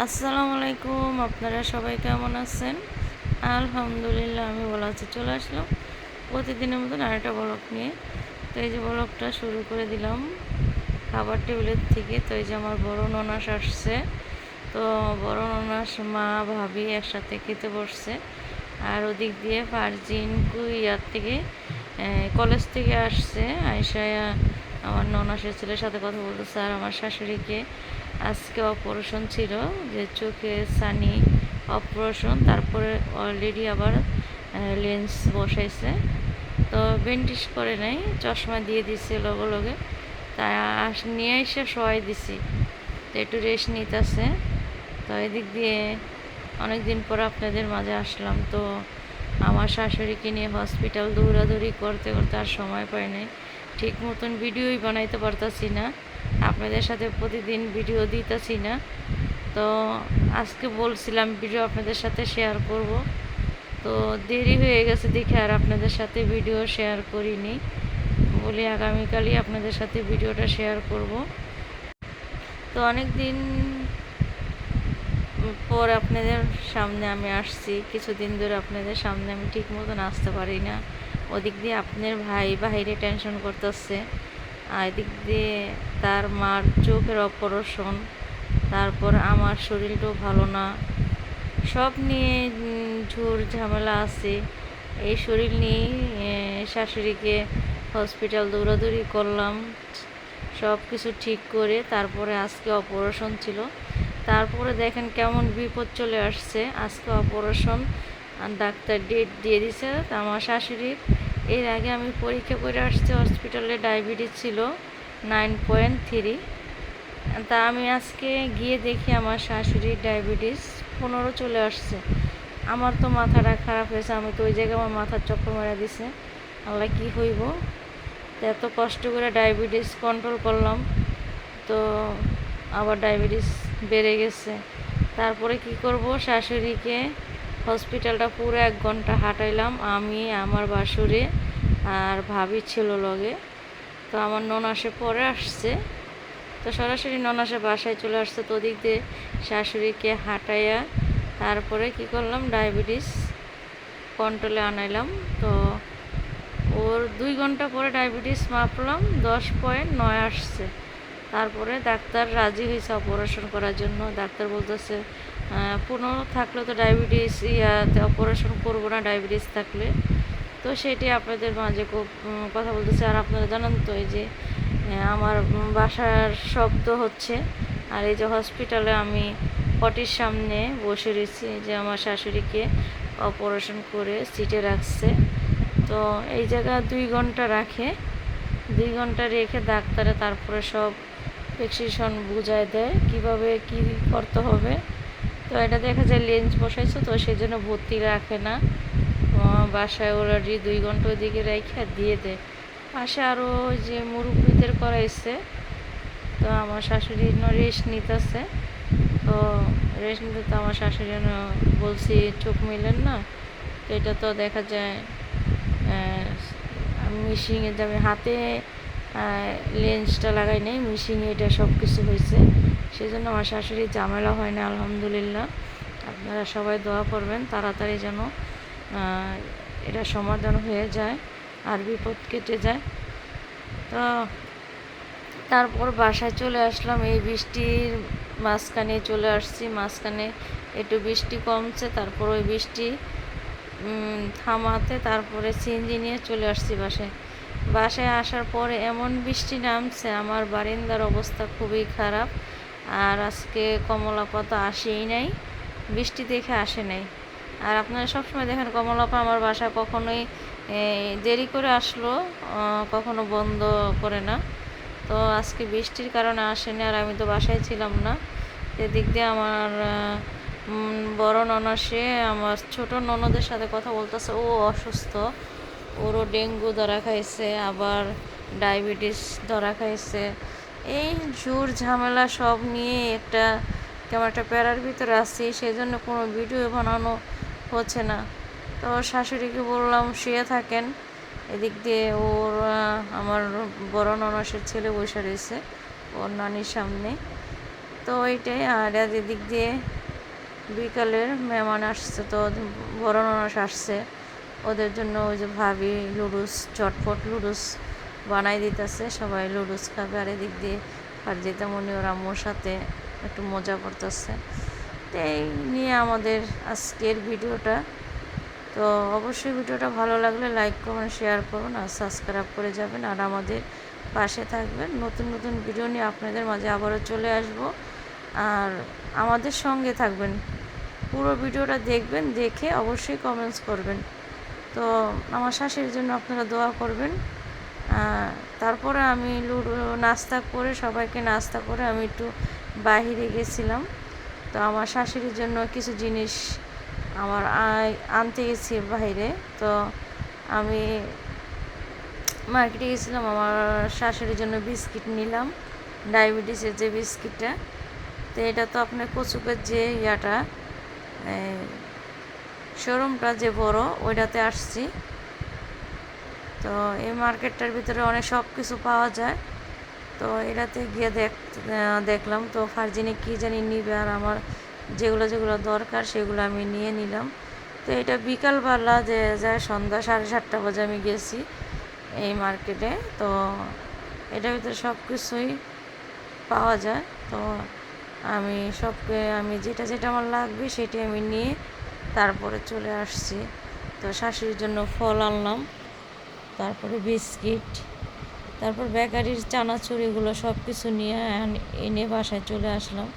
আসসালামু আলাইকুম আপনারা সবাই কেমন আছেন? আলহামদুলিল্লাহ, আমি বলা আছি। চলে আসলাম প্রতিদিনের মতন আরেকটা ব্লক নিয়ে। তো এই যে ব্লকটা শুরু করে দিলাম। খাবার টেবিলের থেকে। তো এই যে আমার বড় ননাস আসছে। তো বড় ননাস, মা, ভাবি একসাথে খেতে বসছে। আর ওদিক দিয়ে ফার্জিন কুইয়ার থেকে কলেজ থেকে আসছে। আয়সায়া আমার ননাসের ছেলের সাথে কথা বলতেছে আর আমার শাশুড়িকে। আজকে অপারেশন ছিল, যে চোখে সানি অপারেশন তারপরে অলরেডি আবার লেন্স বসাইছে। তো বেন্টিস করে নাই, চশমা দিয়ে দিছে লগে লগে। তাই নিয়ে এসে সবাই দিছি। তো একটু রেস্ট নিতেছে। তো এদিক দিয়ে অনেক দিন পর আপনাদের মাঝে আসলাম। তো আমার শাশুড়িকে নিয়ে হসপিটাল দৌড়াদৌড়ি করতে করতে আর সময় পাই নাই। ঠিক মতন ভিডিওই বানাইতে পারতাছি না। আপনাদের সাথে প্রতিদিন ভিডিও দিতেছি না। তো আজকে বলছিলাম ভিডিও আপনাদের সাথে শেয়ার করব। তো দেরি হয়ে গেছে দেখে আর আপনাদের সাথে ভিডিও শেয়ার করিনি। বলি আগামীকালই আপনাদের সাথে ভিডিওটা শেয়ার করব। তো অনেক দিন পর আপনাদের সামনে আমি আসছি। কিছুদিন ধরে আপনাদের সামনে আমি ঠিক মতন আসতে পারি না। ওদিক দিয়ে আপনার ভাই বাহিরে টেনশন করতেছে। আর এদিক দিয়ে তার মার চোখের অপারেশন, তারপর আমার শরীরটাও ভালো না। সব নিয়ে ঝুর ঝামেলা আছে। এই শরীর নিয়েই শাশুড়িকে হসপিটাল দৌড়াদৌড়ি করলাম। সব কিছু ঠিক করে তারপরে আজকে অপারেশন ছিল। তারপরে দেখেন কেমন বিপদ চলে আসছে। আজকে অপারেশন ডাক্তার ডেট দিয়ে দিছে। আমার শাশুড়ির, এর আগে আমি পরীক্ষা করে আসছি, হসপিটালে ডায়াবেটিস ছিল। Nine point three. তা আমি আজকে গিয়ে দেখি আমার শাশুড়ির ডায়াবেটিস। পনেরো চলে আসছে। আমার তো মাথাটা খারাপ হয়েছে। আমি তো ওই জায়গায় আমার মাথার চক্কর মারা দিছে। আল্লাহ কী হইব? তো এত কষ্ট করে ডায়াবেটিস কন্ট্রোল করলাম। তো আবার ডায়াবেটিস বেড়ে গেছে। তারপরে কি করব? শাশুড়িকে হসপিটালটা পুরো এক ঘণ্টা হাঁটাইলাম। আমি, আমার বাসুরে আর ভাবি ছিল লগে। তো আমার ননাসে পরে আসছে। তো সরাসরি ননাসে বাসায় চলে আসছে তো ওদিক দিয়ে শাশুড়িকে হাঁটাইয়া তারপরে কি করলাম, ডায়াবেটিস কন্ট্রোলে আনাইলাম। তো ওর দুই ঘণ্টা পরে ডায়াবেটিস মাপলাম, দশ পয়েন্ট নয় আসছে। তারপরে ডাক্তার রাজি হয়েছে অপারেশন করার জন্য। ডাক্তার বলতেছে পনেরো থাকলে তো ডায়াবেটিস ইয়াতে অপারেশন করব না, ডায়াবেটিস থাকলে। তো সেটি আপনাদের মাঝে খুব কথা বলতেছে। আর আপনারা জানান তো এই যে আমার বাসার শব্দ হচ্ছে। আর এই যে হসপিটালে আমি পটির সামনে বসে রয়েছি। যে আমার শাশুড়িকে অপারেশন করে সিটে রাখছে। তো এই জায়গা দুই ঘণ্টা রাখে। দুই ঘণ্টা রেখে ডাক্তারে তারপরে সব প্রেসক্রিপশন বুঝায় দেয়। কীভাবে কি করতে হবে? তো এটা দেখা যায় লেন্স বসাইছো, তো সেই জন্য ভর্তি রাখে না। বাসায় অলরেডি দুই ঘণ্টা ওদিকে রেখে দিয়ে দেয়। পাশে আরও যে মুরব্বীদের করাইছে। তো আমার শাশুড়ি রেস্ট নিতেছে। তো রেস্ট নিতে তো আমার শাশুড়ি বলছি, চোখ মিলেন না। তো এটা তো দেখা যায় মিশিংয়ে যাবে হাতে লেন্সটা লাগাই নেই মিশিংয়ে এটা সব কিছু হয়েছে। সেই জন্য আমার শাশুড়ির ঝামেলা হয় না, আলহামদুলিল্লাহ। আপনারা সবাই দোয়া করবেন, তাড়াতাড়ি যেন এটা সমাধান হয়ে যায় আর বিপদ কেটে যায়। তো তারপর বাসায় চলে আসলাম, এই বৃষ্টির মাঝখানে চলে আসছি। মাঝখানে একটু বৃষ্টি কমছে, তারপর ওই বৃষ্টি থামাতে তারপরে সিএনজি নিয়ে চলে আসছি বাসায়। বাসায় আসার পরে এমন বৃষ্টি নামছে, আমার বারিন্দার অবস্থা খুবই খারাপ। আর আজকে কমলা পাতা আসেই নাই, বৃষ্টি দেখে আসে নাই। আর আপনারা সবসময় দেখেন, কমলাপা আমার বাসা কখনোই দেরি করে আসলো কখনো বন্ধ করে না। তো আজকে বৃষ্টির কারণে আসেনি আর আমি তো বাসায় ছিলাম না। এদিক দিয়ে আমার বড় ননসে আমার ছোট ননদের সাথে কথা বলতেছে। ও অসুস্থ, ওরও ডেঙ্গু ধরা খাইছে, আবার ডায়াবেটিস ধরা খাইছে। এই জোর ঝামেলা সব নিয়ে একটা, কেমন একটা প্যারার ভিতরে আসছি সেই জন্য কোনো ভিডিও বানানো হচ্ছে না। তো শাশুড়িকে বললাম, শুয়ে থাকেন। এদিক দিয়ে ওর আমার বড় ননসের ছেলে বসে রয়েছে, ওর নানির সামনে। তো ওইটাই, আর এদিক দিয়ে বিকালের মেহমান আসছে, তো বড় মানুষ আসছে। ওদের জন্য ওই যে ভাবি লুডুস চটপট লুডুস বানাই দিতেছে, সবাই লুডুস খাবে। আর এদিক দিয়ে আর যেতে মনে ওর আম্মুর সাথে একটু মজা করতেছে। এই নিয়ে আমাদের আজকের ভিডিওটা। তো অবশ্যই ভিডিওটা ভালো লাগলে লাইক করুন শেয়ার করুন আর সাবস্ক্রাইব করে যাবেন আর আমাদের পাশে থাকবেন। নতুন নতুন ভিডিও নিয়ে আপনাদের মাঝে আবারও চলে আসব। আর আমাদের সঙ্গে থাকবেন। পুরো ভিডিওটা দেখবেন, দেখে অবশ্যই কমেন্টস করবেন। তো আমার শাশুড়ির জন্য আপনারা দোয়া করবেন। তারপরে আমি লুডো, নাস্তা করে সবাইকে নাস্তা করে আমি একটু বাহিরে গেছিলাম। তো আমার শাশুড়ির জন্য কিছু জিনিস আমার আনতে গেছি বাইরে। তো আমি মার্কেটে গেছিলাম, আমার শাশুড়ির জন্য বিস্কিট নিলাম, ডায়াবেটিসের যে বিস্কিটটা। তো এটা তো আপনার কচুকের যে ইয়াটা শোরুমটা যে বড়, ওইটাতে আসছি। তো এই মার্কেটটার ভিতরে অনেক সব কিছু পাওয়া যায়। তো এটাতে গিয়ে দেখ দেখলাম তো ফার্জিনে কী জানি নিবে আর আমার যেগুলো যেগুলো দরকার সেগুলো আমি নিয়ে নিলাম। তো এটা বিকালবেলা যে যায় সন্ধ্যা সাড়ে সাতটা বাজে আমি গেছি এই মার্কেটে। তো এটার ভিতরে সব কিছুই পাওয়া যায়। তো আমি সবকে, আমি যেটা যেটা আমার লাগবে সেটি আমি নিয়ে তারপরে চলে আসছি। তো শাশুড়ির জন্য ফল আনলাম, তারপরে বিস্কিট তারপর বেকারির চানাচুর এগুলো সব কিছু নিয়ে এনে বাসায় চলে আসলাম।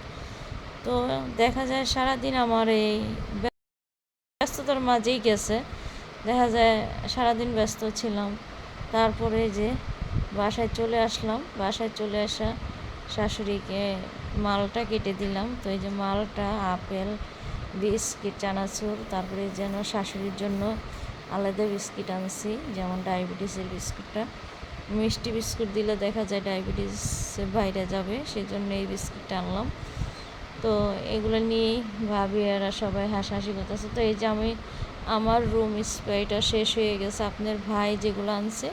তো দেখা যায় সারাদিন আমার এই ব্যস্ততার মাঝেই গেছে। দেখা যায় সারাদিন ব্যস্ত ছিলাম। তারপরে যে বাসায় চলে আসলাম। বাসায় চলে আসা শাশুড়িকে মালটা কেটে দিলাম। তো এই যে মালটা, আপেল, বিস্কিট, চানাচুর, তারপরে যেন শাশুড়ির জন্য আলাদা বিস্কিট আনছি, যেমন ডায়াবেটিসের বিস্কুটটা। মিষ্টি বিস্কুট দিলে দেখা যায় ডায়াবেটিস বাইরে যাবে সেই জন্য এই বিস্কিটটা আনলাম। তো এগুলো নিয়েই ভাবি এরা সবাই হাসাহাসি করতেছে। তো এই যে আমি, আমার রুম স্প্রাইটা শেষ হয়ে গেছে, আপনার ভাই যেগুলো আনছে,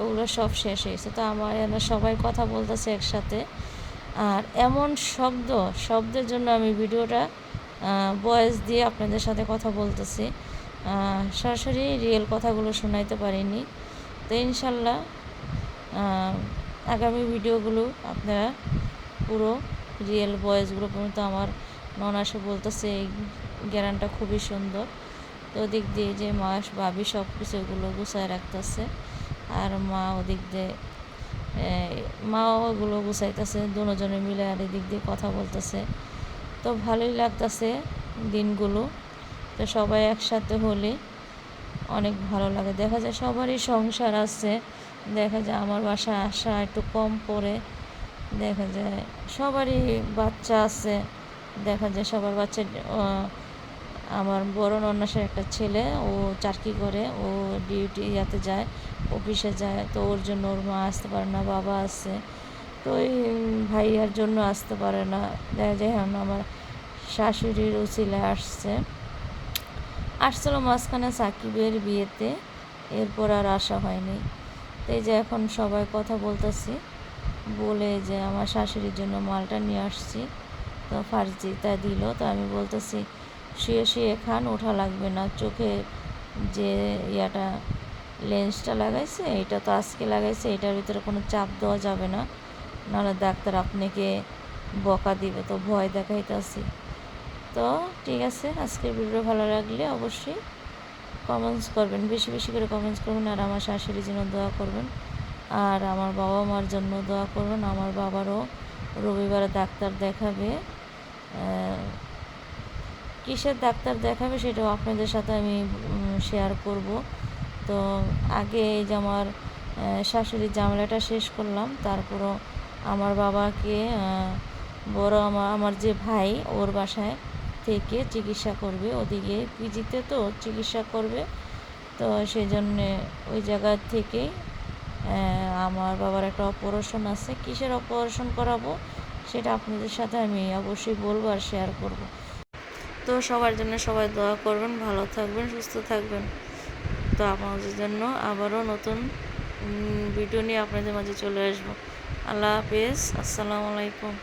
ওগুলো সব শেষ হয়েছে তো আমার এরা সবাই কথা বলতেছে একসাথে। আর এমন শব্দ, শব্দের জন্য আমি ভিডিওটা বয়েস দিয়ে আপনাদের সাথে কথা বলতেছি। সরাসরি রিয়েল কথাগুলো শোনাইতে পারিনি। তো ইনশাল্লাহ আগামী ভিডিওগুলো আপনারা পুরো রিয়েল ভয়েসগুলো পর্যন্ত আমার ননাসে বলতেছে, এই জ্ঞানটা খুবই সুন্দর। তো ওদিক দিয়ে যে মা ভাবি সব কিছু ওগুলো গুছায় রাখতেছে, আর মা ওদিক দিয়ে মা ওগুলো গুছাইতেছে, দুজনে মিলে আর এদিক দিয়ে কথা বলতেছে। তো ভালোই লাগতেছে দিনগুলো। তো সবাই একসাথে হলে অনেক ভালো লাগে। দেখা যায় সবারই সংসার আছে। দেখা যায় আমার বাসায় আসা একটু কম পড়ে। দেখা যায় সবারই বাচ্চা আছে। দেখা যায় সবার বাচ্চা আমার বড় নন্যাসের একটা ছেলে, ও চাকরি করে, ও ডিউটি ইয়াতে যায় অফিসে যায়, তো ওর জন্য ওর মা আসতে পারে না, বাবা আছে। তো ওই ভাইয়ার জন্য আসতে পারে না। দেখা যায় এখন আমার শাশুড়ির উচিলে আসছে। আসছিল মাঝখানে সাকিবের বিয়েতে, এরপর আর আসা হয়নি। এই যে এখন সবাই কথা বলতেছি, বলে যে আমার শাশুড়ির জন্য মালটা নিয়ে আসছি। তো ফার্জিটা দিল, তো আমি বলতেছি, শুয়ে শুয়ে খান, ওঠা লাগবে না। চোখে যে ইয়াটা, লেন্সটা লাগাইছে, এটা তো আজকে লাগাইছে, এটার ভিতরে কোনো চাপ দেওয়া যাবে না। নাহলে ডাক্তার আপনাকে বকা দিবে। তো ভয় দেখাইতেছি। তো ঠিক আছে, আজকের ভিডিও ভালো লাগলে অবশ্যই কমেন্টস করবেন, বেশি বেশি করে কমেন্টস করবেন আর আমার শাশুড়ির জন্য দোয়া করবেন। আর আমার বাবা মার জন্য দোয়া করবেন, আমার বাবারও রবিবারে ডাক্তার দেখাবে। কিসের ডাক্তার দেখাবে সেটাও আপনাদের সাথে আমি শেয়ার করব। তো আগে এই যে আমার শাশুড়ির জামলাটা শেষ করলাম, তারপরও আমার বাবাকে বড় আমার আমার যে ভাই ওর বাসায় থেকে চিকিৎসা করবে। ওদিকে পিজিতে তো চিকিৎসা করবে। তো সেই জন্যে ওই জায়গা থেকে আমার বাবার একটা অপারেশন আছে। কিসের অপারেশন করাবো সেটা আপনাদের সাথে আমি অবশ্যই বলব আর শেয়ার করব। তো সবার জন্য সবাই দোয়া করবেন, ভালো থাকবেন, সুস্থ থাকবেন। তো আপনাদের জন্য আবারও নতুন ভিডিও নিয়ে আপনাদের মাঝে চলে আসব। আল্লাহ হাফেজ, আসসালামু আলাইকুম।